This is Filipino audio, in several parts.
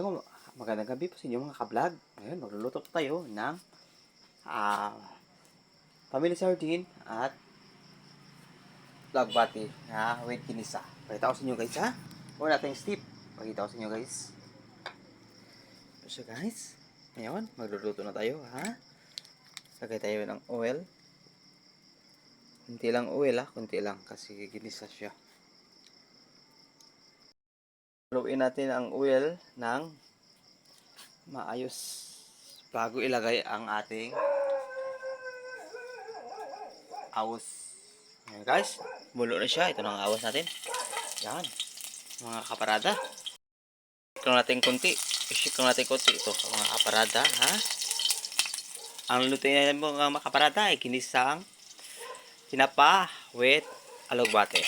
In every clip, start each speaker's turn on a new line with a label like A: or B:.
A: Hello, magandang gabi po sa inyo mga ka-vlog. Ngayon, magluluto po tayo ng ah family sardine at lagbati na with kinisa. Pakita ko sa inyo guys ha. Wala tayong steep. Pakita ko sa inyo guys. So guys, ngayon, magluluto na tayo ha. Lagay tayo ng oil. Kunti lang oil ha, kunti lang kasi ginisa siya. Haluin natin ang oil ng maayos bago ilagay ang ating awas. Ayan guys, mulo na siya. Ito na ang awas natin. Yan. Mga kaparada. Ito natin konti. I-shake lang natin konti ito. Mga kaparada, ha? Ang luto na mga kaparada ay kinisang tinapa with alogbate.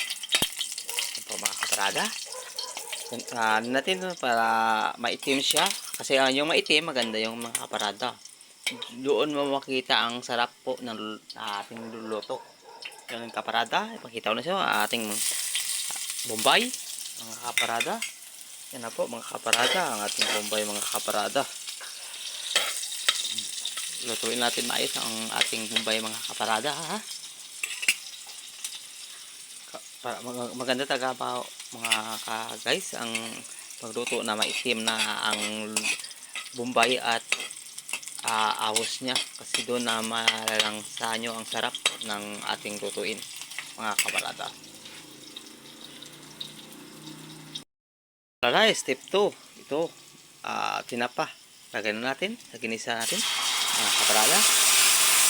A: Ito mga kaparada uh, natin to para maitim siya. Kasi uh, yung maitim maganda yung mga kaparada doon mo makita ang sarap po ng uh, ating luluto. Yung kaparada ipakita ko na ang ating bombay mga kaparada. Yan na po mga kaparada ang ating bombay mga kaparada. Lutuin natin maayos ang ating bombay mga kaparada ha? Para mag- maganda talaga pa mga ka guys ang pagluto na maitim na ang bombay at uh, awos niya. Kasi doon na malalangsa nyo ang sarap ng ating lutuin mga kabarada Alright, step 2 ito uh, tinapa. Lagay na natin sa ginisa natin mga kabarada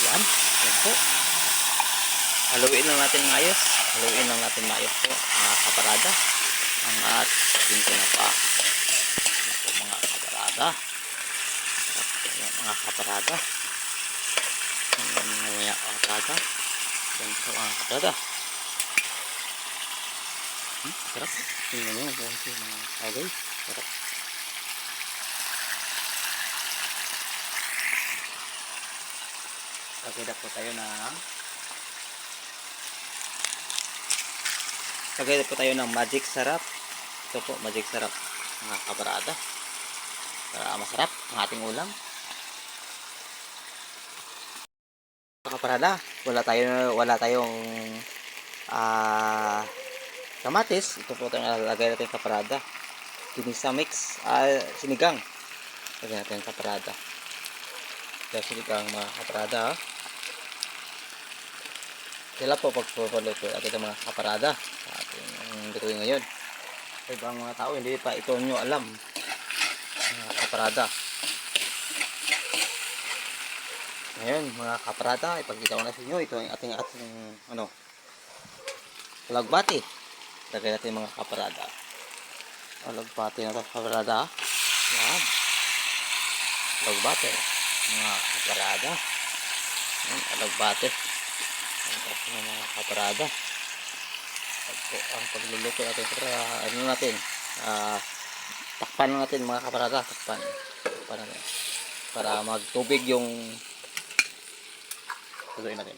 A: yan yan po haluin lang natin maayos. Haluin lang natin maayos po mga kaparada. Ang ating tinapa Ayan po mga kaparada? Mga kaparada. Mga kaparada. Ayan po mga kaparada. Hmm, sarap. Tingnan nyo mga kagay sarap. Lagay na po tayo ng Lagay po tayo ng magic sarap. Ito po, magic sarap. Mga kabarada. Para masarap ang ating ulam. Kabarada, wala tayo wala tayong ah kamatis. Ito po tayong lalagay natin kaparada. Kinisa mix, ah, sinigang. Lagay natin kaparada. Kaya sinigang mga kaparada. Ah. Sila po pagpapaloto at ito mga kaparada lutuin ngayon. Ibang mga tao, hindi pa ito nyo alam. Mga kaparada. Ngayon, mga kaparada, ipagkita ko na sa inyo. Ito ang ating ating ano, lagbati. Lagay natin mga kaparada. Lagbati na ito, kaparada. Yan. Lagbati. Mga kaparada. Yan, lagbati. Ang mga kaparada. Ito ang pagluluto natin para ano natin, ah, takpan natin mga kaparada, takpan. Takpan natin. Para magtubig yung tuloy natin.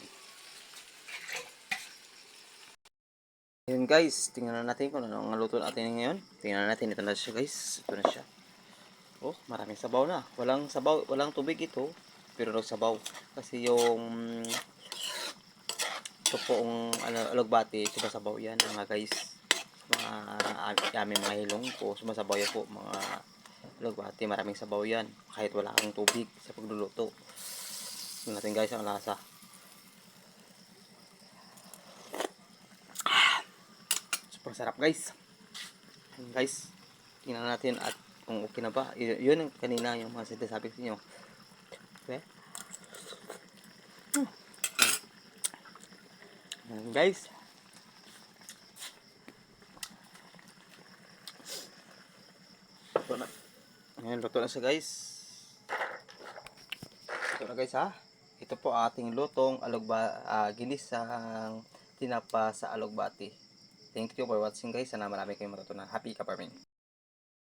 A: Yun guys, tingnan na natin kung ano ang luto natin ngayon. Tingnan natin, ito na siya guys. Ito na siya. Oh, maraming sabaw na. Walang sabaw, walang tubig ito. Pero nagsabaw. Kasi yung ito pong ano, alugbati, sumasabaw yan mga guys. Mga aming mga hilong po, sumasabaw yan po mga alugbati. Maraming sabaw yan. Kahit wala kang tubig sa pagluluto. Tingnan natin guys ang lasa. Super sarap guys. Guys, tingnan natin at kung okay na ba. Yun ang kanina yung mga sinasabi sa inyo. Okay? Hmm. Guys. Luto na. Ayan, luto na siya guys. Luto na guys ha. Ito po ating lutong alugba, uh, ginisang tinapa sa alugbati. Thank you for watching guys. Sana marami kayong matutunan. Happy ka farming.